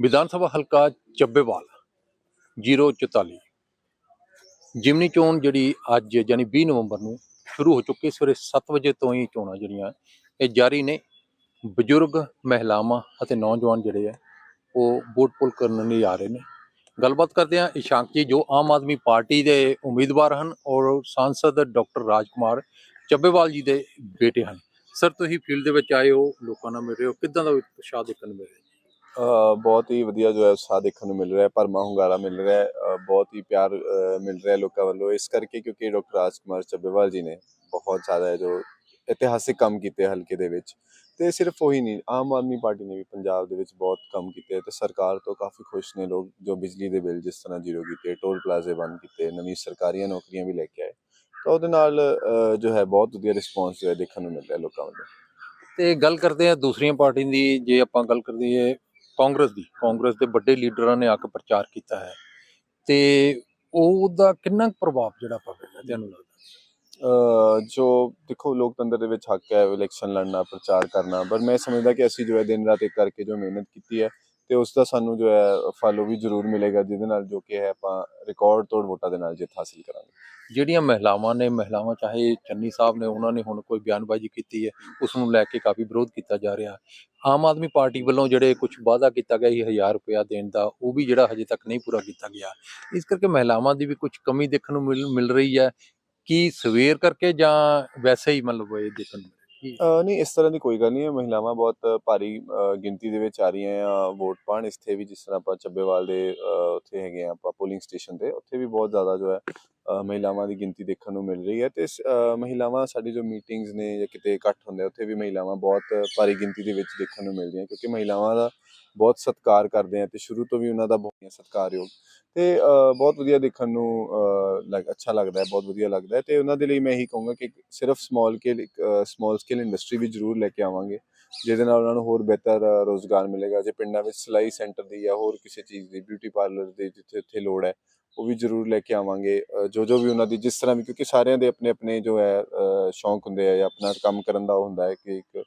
ਵਿਧਾਨ ਸਭਾ ਹਲਕਾ ਚੱਬੇਵਾਲ 044 ਜਿਮਨੀ ਚੋਣ ਜਿਹੜੀ ਅੱਜ ਯਾਨੀ 20 ਨਵੰਬਰ ਨੂੰ ਸ਼ੁਰੂ ਹੋ ਚੁੱਕੀ, ਸਵੇਰੇ 7 ਵਜੇ ਤੋਂ ਹੀ ਚੋਣਾਂ ਜਿਹੜੀਆਂ, ਇਹ ਜਾਰੀ ਨੇ। ਬਜ਼ੁਰਗ, ਮਹਿਲਾਵਾਂ ਅਤੇ ਨੌਜਵਾਨ ਜਿਹੜੇ ਆ, ਉਹ ਵੋਟ ਪੁੱਲ ਕਰਨ ਲਈ ਆ ਰਹੇ ਨੇ। ਗੱਲਬਾਤ ਕਰਦੇ ਹਾਂ ਇਸ਼ਾਂਕ ਜੀ, ਜੋ ਆਮ ਆਦਮੀ ਪਾਰਟੀ ਦੇ ਉਮੀਦਵਾਰ ਹਨ ਔਰ ਸਾਂਸਦ ਡਾਕਟਰ ਰਾਜਕੁਮਾਰ ਚੱਬੇਵਾਲ ਜੀ ਦੇ ਬੇਟੇ ਹਨ। ਸਰ, ਤੁਸੀਂ ਫੀਲਡ ਦੇ ਵਿੱਚ ਆਏ ਹੋ, ਲੋਕਾਂ ਨਾਲ ਮਿਲ ਰਹੇ ਹੋ। ਕਿੱਦਾਂ ਦਾ ਉਤਸ਼ਾਹ ਦੇਖਣ ਨੂੰ ਮਿਲ ਰਿਹਾ? ਬਹੁਤ ਹੀ ਵਧੀਆ ਜੋ ਹੈ ਉਤਸ਼ਾਹ ਦੇਖਣ ਨੂੰ ਮਿਲ ਰਿਹਾ ਹੈ, ਭਰਮਾ ਹੁੰਗਾਰਾ ਮਿਲ ਰਿਹਾ ਹੈ ਬਹੁਤ ਹੀ ਪਿਆਰ ਮਿਲ ਰਿਹਾ ਹੈ ਲੋਕਾਂ ਵੱਲੋਂ। ਇਸ ਕਰਕੇ ਕਿਉਂਕਿ ਡਾਕਟਰ ਰਾਜਕੁਮਾਰ ਚੱਬੇਵਾਲ ਜੀ ਨੇ ਬਹੁਤ ਜ਼ਿਆਦਾ ਜੋ ਇਤਿਹਾਸਿਕ ਕੰਮ ਕੀਤੇ ਹਲਕੇ ਦੇ ਵਿੱਚ। ਤੇ ਸਿਰਫ ਉਹੀ ਨਹੀਂ, ਆਮ ਆਦਮੀ ਪਾਰਟੀ ਨੇ ਵੀ ਪੰਜਾਬ ਦੇ ਵਿੱਚ ਬਹੁਤ ਕੰਮ ਕੀਤੇ ਤੇ ਸਰਕਾਰ ਤੋਂ ਕਾਫੀ ਖੁਸ਼ ਨੇ ਲੋਕ, ਜੋ ਬਿਜਲੀ ਦੇ ਬਿੱਲ ਜਿਸ ਤਰ੍ਹਾਂ ਜ਼ੀਰੋ ਕੀਤੇ, ਟੋਲ ਪਲਾਜ਼ੇ ਬੰਦ ਕੀਤੇ, ਨਵੀਂ ਸਰਕਾਰੀਆਂ ਨੌਕਰੀਆਂ ਵੀ ਲੈ ਕੇ ਆਏ। ਤਾਂ ਉਹਦੇ ਨਾਲ ਜੋ ਹੈ ਬਹੁਤ ਵਧੀਆ ਰਿਸਪੌਂਸ ਜੋ ਹੈ ਦੇਖਣ ਨੂੰ ਮਿਲ ਰਿਹਾ ਲੋਕਾਂ ਵੱਲੋਂ। ਤੇ ਗੱਲ ਕਰਦੇ ਆ ਦੂਸਰੀਆਂ ਪਾਰਟੀਆਂ ਦੀ, ਜੇ ਆਪਾਂ ਗੱਲ ਕਰੀਏ ਕਾਂਗਰਸ ਦੀ, ਕਾਂਗਰਸ ਦੇ ਵੱਡੇ ਲੀਡਰਾਂ ਨੇ ਆ ਕੇ ਪ੍ਰਚਾਰ ਕੀਤਾ ਹੈ। ਤੇ ਉਹਦਾ ਕਿੰਨਾ ਕੁ ਪ੍ਰਭਾਵ ਜਿਹੜਾ ਪਵੇਗਾ ਤੁਹਾਨੂੰ ਲੱਗਦਾ? ਜੋ ਦੇਖੋ, ਲੋਕਤੰਤਰ ਦੇ ਵਿੱਚ ਹੱਕ ਹੈ ਇਲੈਕਸ਼ਨ ਲੜਨਾ, ਪ੍ਰਚਾਰ ਕਰਨਾ ਪਰ ਮੈਂ ਸਮਝਦਾ ਕਿ ਅਸੀਂ ਜੋ ਹੈ ਦਿਨ ਰਾਤ ਇੱਕ ਕਰਕੇ ਜੋ ਮਿਹਨਤ ਕੀਤੀ ਹੈ ਤੇ ਉਸ ਦਾ ਸਾਨੂੰ ਜੋ ਹੈ ਫਲ ਉਹ ਵੀ ਜ਼ਰੂਰ ਮਿਲੇਗਾ, ਜਿਹਦੇ ਨਾਲ ਜੋ ਕਿ ਹੈ ਆਪਾਂ ਰਿਕਾਰਡ ਤੋੜ ਵੋਟਾਂ ਦੇ ਨਾਲ ਜਿੱਤ ਹਾਸਿਲ ਕਰਾਂਗੇ। ਜਿਹੜੀਆਂ ਮਹਿਲਾਵਾਂ ਨੇ, ਮਹਿਲਾਵਾਂ ਚਾਹੇ ਚੰਨੀ ਸਾਹਿਬ ਨੇ, ਉਹਨਾਂ ਨੇ ਹੁਣ ਕੋਈ ਬਿਆਨਬਾਜ਼ੀ ਕੀਤੀ ਹੈ ਉਸ ਨੂੰ ਲੈ ਕੇ ਕਾਫੀ ਵਿਰੋਧ ਕੀਤਾ ਜਾ ਰਿਹਾ। ਆਮ ਆਦਮੀ ਪਾਰਟੀ ਵੱਲੋਂ ਜਿਹੜੇ ਕੁਝ ਵਾਅਦਾ ਕੀਤਾ ਗਿਆ ਸੀ 1000 ਰੁਪਇਆ ਦੇਣ ਦਾ, ਉਹ ਵੀ ਜਿਹੜਾ ਹਜੇ ਤੱਕ ਨਹੀਂ ਪੂਰਾ ਕੀਤਾ ਗਿਆ। ਇਸ ਕਰਕੇ ਮਹਿਲਾਵਾਂ ਦੀ ਵੀ ਕੁਝ ਕਮੀ ਦੇਖਣ ਨੂੰ ਮਿਲ ਰਹੀ ਹੈ। ਕਿ ਸਵੇਰ ਕਰਕੇ ਜਾਂ ਵੈਸੇ ਹੀ ਮਤਲਬ ਇਹ ਦੇਖਣ ਨੂੰ ਨਹੀਂ, ਇਸ ਤਰ੍ਹਾਂ ਦੀ ਕੋਈ ਗੱਲ ਨਹੀਂ ਹੈ। ਮਹਿਲਾਵਾਂ ਬਹੁਤ ਭਾਰੀ ਗਿਣਤੀ ਦੇ ਵਿੱਚ ਆ ਰਹੀਆਂ ਆ ਵੋਟ ਪਾਣ ਇੱਥੇ ਵੀ ਜਿਸ ਤਰ੍ਹਾਂ ਆਪਾਂ ਚੱਬੇਵਾਲ ਦੇ ਉੱਥੇ ਹੈਗੇ ਆ, ਆਪਾਂ ਪੋਲਿੰਗ ਸਟੇਸ਼ਨ ਤੇ, ਉੱਥੇ ਵੀ ਬਹੁਤ ਜ਼ਿਆਦਾ ਜੋ ਹੈ ਮਹਿਲਾਵਾਂ ਦੀ ਗਿਣਤੀ ਦੇਖਣ ਨੂੰ ਮਿਲ ਰਹੀ ਹੈ ਤੇ ਮਹਿਲਾਵਾਂ ਸਾਡੀ ਜੋ ਮੀਟਿੰਗਸ ਨੇ ਜਾਂ ਕਿਤੇ ਇਕੱਠ ਹੁੰਦੇ ਉੱਥੇ ਵੀ ਮਹਿਲਾਵਾਂ ਬਹੁਤ ਭਾਰੀ ਗਿਣਤੀ ਦੇ ਵਿੱਚ ਦੇਖਣ ਨੂੰ ਮਿਲਦੀਆਂ ਕਿਉਂਕਿ ਮਹਿਲਾਵਾਂ ਦਾ ਬਹੁਤ ਸਤਿਕਾਰ ਕਰਦੇ ਆ ਤੇ ਸ਼ੁਰੂ ਤੋਂ ਵੀ ਉਹਨਾਂ ਦਾ ਬਹੁਤ ਸਤਿਕਾਰਯੋਗ ਤੇ ਬਹੁਤ ਵਧੀਆ ਦੇਖਣ ਨੂੰ ਲੱਗ ਅੱਛਾ ਲੱਗਦਾ ਹੈ ਬਹੁਤ ਵਧੀਆ ਲੱਗਦਾ ਹੈ ਤੇ ਉਹਨਾਂ ਦੇ ਲਈ ਮੈਂ ਇਹੀ ਕਹੂੰਗਾ ਕਿ ਸਿਰਫ small scale small scale industry ਵੀ ਜ਼ਰੂਰ ਲੈ ਕੇ ਆਵਾਂਗੇ ਜਿਹਦੇ ਨਾਲ ਉਹਨਾਂ ਨੂੰ ਹੋਰ ਬਿਹਤਰ ਅਹ, ਰੋਜ਼ਗਾਰ ਮਿਲੇਗਾ ਜੇ ਪਿੰਡਾਂ ਵਿੱਚ ਸਿਲਾਈ ਸੈਂਟਰ ਦੀ ਜਾਂ ਹੋਰ ਕਿਸੇ ਚੀਜ਼ ਦੀ ਬਿਊਟੀ ਪਾਰਲਰ ਦੀ ਜਿੱਥੇ ਉੱਥੇ ਲੋੜ ਹੈ ਉਹ ਵੀ ਜ਼ਰੂਰ ਲੈ ਕੇ ਆਵਾਂਗੇ। ਜੋ ਜੋ ਵੀ ਉਹਨਾਂ ਦੀ ਜਿਸ ਤਰ੍ਹਾਂ ਵੀ ਕਿਉਂਕਿ ਸਾਰਿਆਂ ਦੇ ਆਪਣੇ ਆਪਣੇ ਜੋ ਹੈ ਸ਼ੌਂਕ ਹੁੰਦੇ ਆ ਜਾਂ ਆਪਣਾ ਕੰਮ ਕਰਨ ਦਾ ਉਹ ਹੁੰਦਾ ਹੈ ਕਿ ਇੱਕ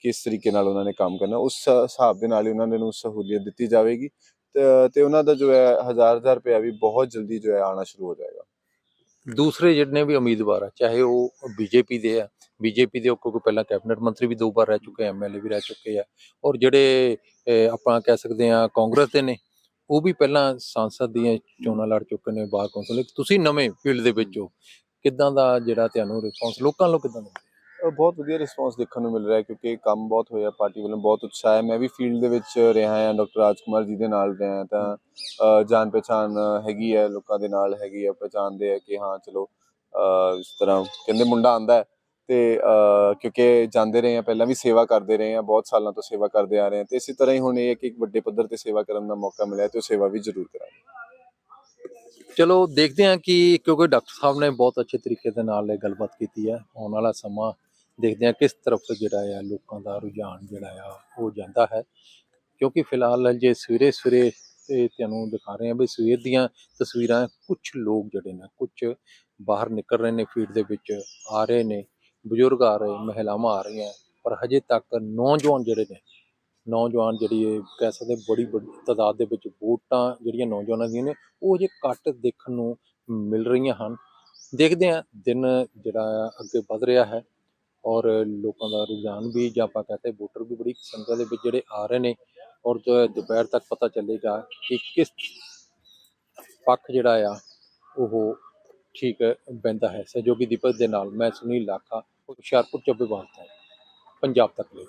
ਕਿਸ ਤਰੀਕੇ ਨਾਲ ਉਹਨਾਂ ਨੇ ਕੰਮ ਕਰਨਾ। ਉਸ ਹਿਸਾਬ ਦੇ ਨਾਲ ਹੀ ਉਹਨਾਂ ਨੂੰ ਸਹੂਲੀਅਤ ਦਿੱਤੀ ਜਾਵੇਗੀ। ਤੇ- ਉਹਨਾਂ ਦਾ ਜੋ ਹੈ, ਹਜ਼ਾਰ ਹਜ਼ਾਰ ਰੁਪਇਆ ਵੀ ਬਹੁਤ ਜਲਦੀ ਜੋ ਹੈ ਆਣਾ ਸ਼ੁਰੂ ਹੋ ਜਾਏਗਾ। ਦੂਸਰੇ ਜਿਹੜੇ ਵੀ ਉਮੀਦਵਾਰ ਆ, ਚਾਹੇ ਉਹ ਬੀਜੇਪੀ ਦੇ ਆ ਬੀਜੇਪੀ ਦੇ ਉਹ ਕਿਉਂਕਿ ਪਹਿਲਾਂ ਕੈਬਨਿਟ ਮੰਤਰੀ ਵੀ ਦੋ ਵਾਰ ਰਹਿ ਚੁੱਕੇ ਐਮਐਲਏ ਵੀ ਰਹਿ ਚੁੱਕੇ ਆ। ਔਰ ਜਿਹੜੇ ਆਪਾਂ ਕਹਿ ਸਕਦੇ ਆ ਕਾਂਗਰਸ ਦੇ ਨੇ ਉਹ ਵੀ ਪਹਿਲਾਂ ਸੰਸਦ ਦੀਆਂ ਚੋਣਾਂ ਲੜ ਚੁੱਕੇ ਨੇ ਬਾਰ ਕੌਂਸਲ ਤੁਸੀਂ ਨਵੇਂ ਫੀਲਡ ਦੇ ਵਿੱਚ ਹੋ। ਕਿੱਦਾਂ ਦਾ ਜਿਹੜਾ ਤੁਹਾਨੂੰ ਰਿਸਪੌਂਸ ਲੋਕਾਂ ਵੱਲੋਂ ਕਿੱਦਾਂ ਦਾ ਬਹੁਤ ਵਧੀਆ ਰਿਸਪੌਂਸ ਦੇਖਣ ਨੂੰ ਮਿਲ ਰਿਹਾ ਕਿਉਂਕਿ ਕੰਮ ਬਹੁਤ ਹੋਇਆ, ਪਾਰਟੀ ਵੱਲੋਂ ਬਹੁਤ ਉਤਸ਼ਾਹ ਹੈ। ਮੈਂ ਵੀ ਫੀਲਡ ਦੇ ਵਿੱਚ ਰਿਹਾ ਹਾਂ, ਡਾਕਟਰ ਰਾਜ ਕੁਮਾਰ ਜੀ ਦੇ ਨਾਲ ਰਿਹਾ ਤਾਂ ਜਾਣ ਪਛਾਣ ਹੈਗੀ ਹੈ, ਲੋਕਾਂ ਦੇ ਨਾਲ ਹੈਗੀ ਹੈ, ਪਛਾਣਦੇ ਆ ਕਿ ਹਾਂ, ਚਲੋ ਇਸ ਤਰ੍ਹਾਂ ਕਹਿੰਦੇ ਮੁੰਡਾ ਆਂਦਾ ਹੈ। ਤੇ ਕਿਉਂਕਿ ਜਾਂਦੇ ਰਹੇ ਆ ਪਹਿਲਾਂ ਵੀ ਸੇਵਾ ਕਰਦੇ ਰਹੇ ਆ ਬਹੁਤ ਸਾਲਾਂ ਤੋਂ ਸੇਵਾ ਕਰਦੇ ਆ ਰਹੇ ਆ ਤੇ ਇਸੇ ਤਰ੍ਹਾਂ ਹੀ ਹੁਣ ਇਹ ਹੈ ਕਿ ਇੱਕ ਵੱਡੇ ਪੱਧਰ ਤੇ ਸੇਵਾ ਕਰਨ ਦਾ ਮੌਕਾ ਮਿਲਿਆ, ਤੇ ਉਹ ਸੇਵਾ ਵੀ ਜ਼ਰੂਰ ਕਰਾਂਗੇ। ਚਲੋ, ਦੇਖਦੇ ਹਾਂ ਕਿ ਕਿਉਂਕਿ ਡਾਕਟਰ ਸਾਹਿਬ ਨੇ ਬਹੁਤ ਅੱਛੇ ਤਰੀਕੇ ਦੇ ਨਾਲ ਇਹ ਗੱਲਬਾਤ ਕੀਤੀ ਹੈ, ਆਉਣ ਵਾਲਾ ਸਮਾਂ ਦੇਖਦੇ ਹਾਂ ਕਿਸ ਤਰਫ ਜਿਹੜਾ ਆ, ਲੋਕਾਂ ਦਾ ਰੁਝਾਨ ਜਿਹੜਾ ਆ, ਉਹ ਜਾਂਦਾ ਹੈ। ਕਿਉਂਕਿ ਫਿਲਹਾਲ ਜੇ ਸਵੇਰੇ ਸਵੇਰੇ ਇਹ ਤੁਹਾਨੂੰ ਦਿਖਾ ਰਹੇ ਹਾਂ ਵੀ ਸਵੇਰ ਦੀਆਂ ਤਸਵੀਰਾਂ ਕੁਝ ਲੋਕ ਜਿਹੜੇ ਨੇ ਕੁਝ ਬਾਹਰ ਨਿਕਲ ਰਹੇ ਨੇ, ਫੀਲਡ ਦੇ ਵਿੱਚ ਆ ਰਹੇ ਨੇ ਬਜ਼ੁਰਗ ਆ ਰਹੇ, ਮਹਿਲਾਵਾਂ ਆ ਰਹੀਆਂ, ਪਰ ਹਜੇ ਤੱਕ ਨੌਜਵਾਨ ਜਿਹੜੇ ਨੇ, ਨੌਜਵਾਨ ਜਿਹੜੀ ਇਹ ਕਹਿ ਸਕਦੇ ਬੜੀ ਵੱਡੀ ਤਾਦਾਦ ਦੇ ਵਿੱਚ ਵੋਟਾਂ ਜਿਹੜੀਆਂ ਨੌਜਵਾਨਾਂ ਦੀਆਂ ਨੇ, ਉਹ ਜੇ ਘੱਟ ਦੇਖਣ ਨੂੰ ਮਿਲ ਰਹੀਆਂ ਹਨ। ਦੇਖਦੇ ਹਾਂ, ਦਿਨ ਜਿਹੜਾ ਆ ਅੱਗੇ ਵਧ ਰਿਹਾ ਹੈ ਔਰ ਲੋਕਾਂ ਦਾ ਰੁਝਾਨ ਵੀ ਜਾਂ ਆਪਾਂ ਕਹਤੇ ਵੋਟਰ ਵੀ ਬੜੀ ਸੰਖਿਆ ਦੇ ਵਿੱਚ ਜਿਹੜੇ ਆ ਰਹੇ ਨੇ ਔਰ ਦੁਪਹਿਰ ਤੱਕ ਪਤਾ ਚੱਲੇਗਾ ਕਿ ਕਿਸ ਪੱਖ ਜਿਹੜਾ ਆ, ਉਹ ਠੀਕ ਬੈਂਦਾ ਹੈ। ਸਹਿਯੋਗੀ ਦੀਪਕ ਦੇ ਨਾਲ ਮੈਂ ਸੁਨੀਲ ਲਾਖਾ ਹੁਸ਼ਿਆਰਪੁਰ ਚੱਬੇਵਾਲ ਤੋਂ ਪੰਜਾਬ ਤੱਕ ਲਈ।